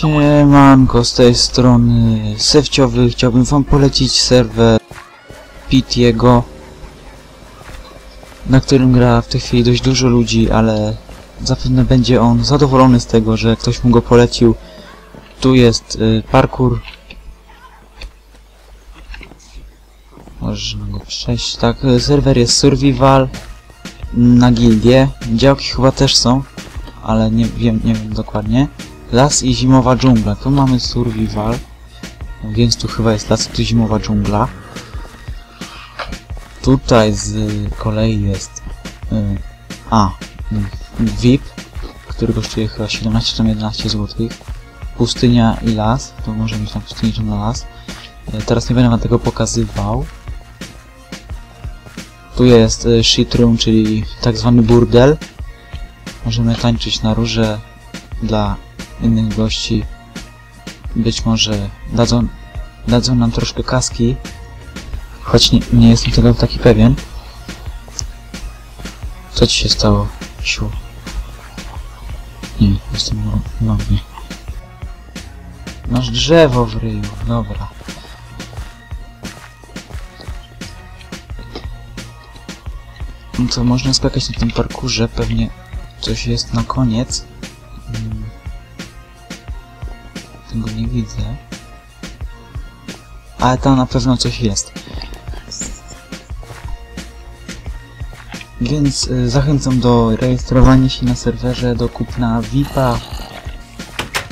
Siemanko, z tej strony Sewciowy. Chciałbym wam polecić serwer Pitiego, na którym gra w tej chwili dość dużo ludzi, ale zapewne będzie on zadowolony z tego, że ktoś mu go polecił. Tu jest y, parkour. Można go przejść. Tak, y, serwer jest survival na gildię. Działki chyba też są, ale nie wiem, nie wiem dokładnie. Las i zimowa dżungla. Tu mamy survival. Więc tu chyba jest las tu zimowa dżungla. Tutaj z kolei jest... Y, a, VIP, który kosztuje chyba 17 czy 11 zł. Pustynia i las. To może być na pustyni czy na las. Y, teraz nie będę wam tego pokazywał. Tu jest y, shit room, czyli tak zwany burdel. Możemy tańczyć na róże dla innych gości. Być może dadzą, dadzą nam troszkę kaski, choć nie, nie jestem tego taki pewien. Co ci się stało, siu? Nie, jestem nogi. Masz drzewo w ryju, dobra. No to można skakać na tym parkurze, pewnie coś jest na koniec. Tego nie widzę. Ale tam na pewno coś jest. Więc y, zachęcam do rejestrowania się na serwerze, do kupna VIP-a,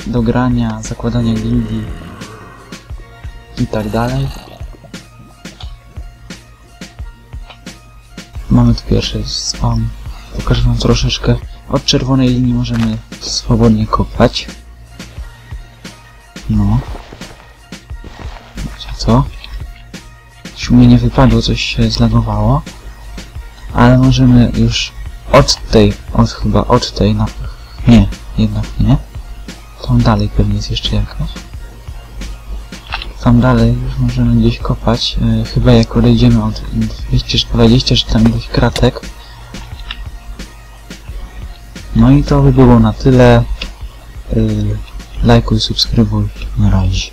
do grania, zakładania gildii i tak dalej. Mamy tu pierwszy spam. Pokażę wam troszeczkę. Od czerwonej linii możemy swobodnie kopać. No. Wiecie co? Coś mnie nie wypadło, coś się zlagowało. Ale możemy już od tej, od chyba od tej na... Nie, jednak nie. Tam dalej pewnie jest jeszcze jakaś. Tam dalej już możemy gdzieś kopać. Yy, chyba jak odejdziemy od 220 czy tam ileś kratek. No i to by było na tyle. Yy, like-ul, subscribe-ul, raj.